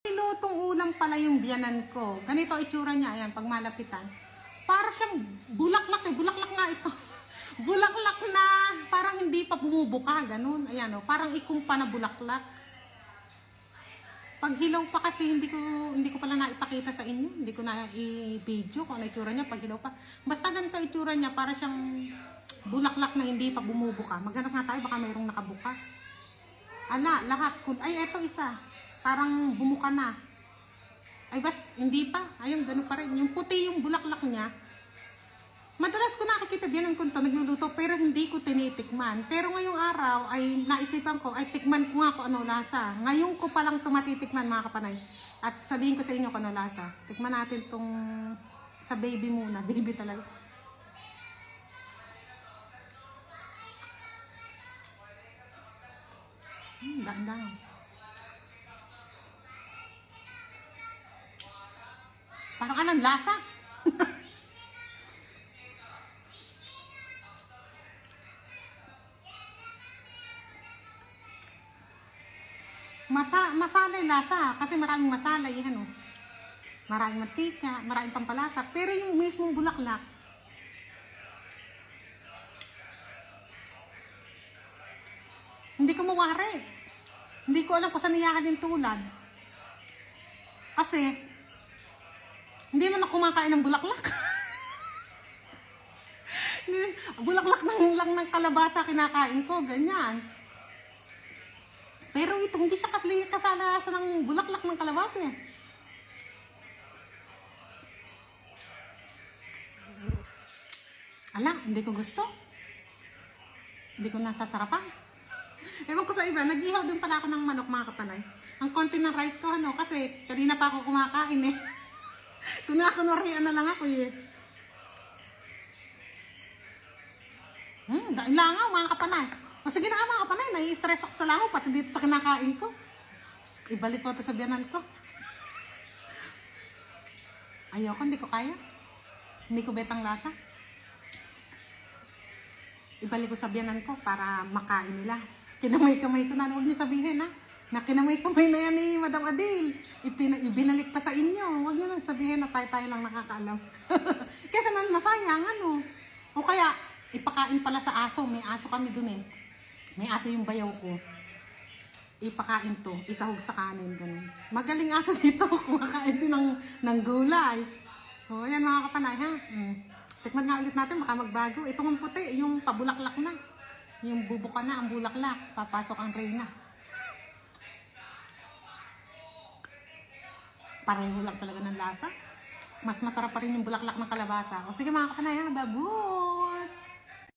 Nilutong ulam pala yung biyanan ko. Ganito itsura niya, ayan, pag malapitan. Para siyang bulaklak eh, bulaklak nga ito. bulaklak na parang hindi pa bumubuka, ganun. Ayan o, parang ikumpa na bulaklak. Pag hilaw pa kasi hindi ko hindi ko pala naipakita sa inyo. Hindi ko na i-video kung ano itsura niya pag hilaw pa. Basta ganito itsura niya, para siyang bulaklak na hindi pa bumubuka. Maghanap nga tayo, baka mayroong nakabuka. Ala, lahat. Ay, eto isa. Parang bumuka na. Ay, bas, hindi pa. Ayun, ganun pa rin. Yung puti yung bulaklak niya. Madalas ko nakikita din ng kunto nagluluto pero hindi ko tinitikman. Pero ngayong araw ay naisipan ko, ay tikman ko nga kung ano lasa. Ngayon ko palang tumatitikman mga kapanay. At sabihin ko sa inyo kung ano lasa. Tikman natin tong sa baby muna. Baby talaga. Hmm, daan Parang anong lasa? Masa, masala yung lasa kasi maraming masala yan ano. Maraming mantika, maraming pampalasa. Pero yung mismong bulaklak, hindi ko mawari. Hindi ko alam kung saan niyakan yung tulad. Kasi, hindi man ako kumakain ng bulaklak. Bulaklak ng, lang ng kalabasa kinakain ko, ganyan. Pero ito, hindi siya kasali kasala sa ng bulaklak ng kalabasa. Ala, hindi ko gusto. Hindi ko nasasarapan. Ewan ko sa iba, nag-ihaw din pala ako ng manok mga kapanay. Ang konti ng rice ko, ano, kasi kanina pa ako kumakain eh. Kung nakakunwarian na lang ako eh. Hmm, dahil langaw mga kapanay. O sige na nga mga kapanay, nai-stress ako sa langaw pati dito sa kinakain ko. Ibalik ko ito sa biyanan ko. Ayoko, hindi ko kaya. Hindi ko betang lasa. Ibalik ko sa biyanan ko para makain nila. Kinamay-kamay ko na, huwag niyo sabihin ha. Na kinamay-kamay na yan ni Madam Adele. Ipina, ibinalik pa sa inyo. Huwag niyo lang sabihin na tayo-tayo lang nakakaalam. Kasi man masayang ano. O kaya, ipakain pala sa aso. May aso kami dun eh. May aso yung bayaw ko. Ipakain to, isahog sa kanin, ganun. Magaling aso dito, kumakain din ng, ng gulay. O, yan mga kapanay, ha? Mm. Tikman nga ulit natin, baka magbago. Itong puti, yung pabulaklak na. Yung bubuka na, ang bulaklak. Papasok ang reyna. Pareho lang talaga ng lasa. Mas masarap pa rin yung bulaklak ng kalabasa. O sige mga kapanay, ha? Babuy!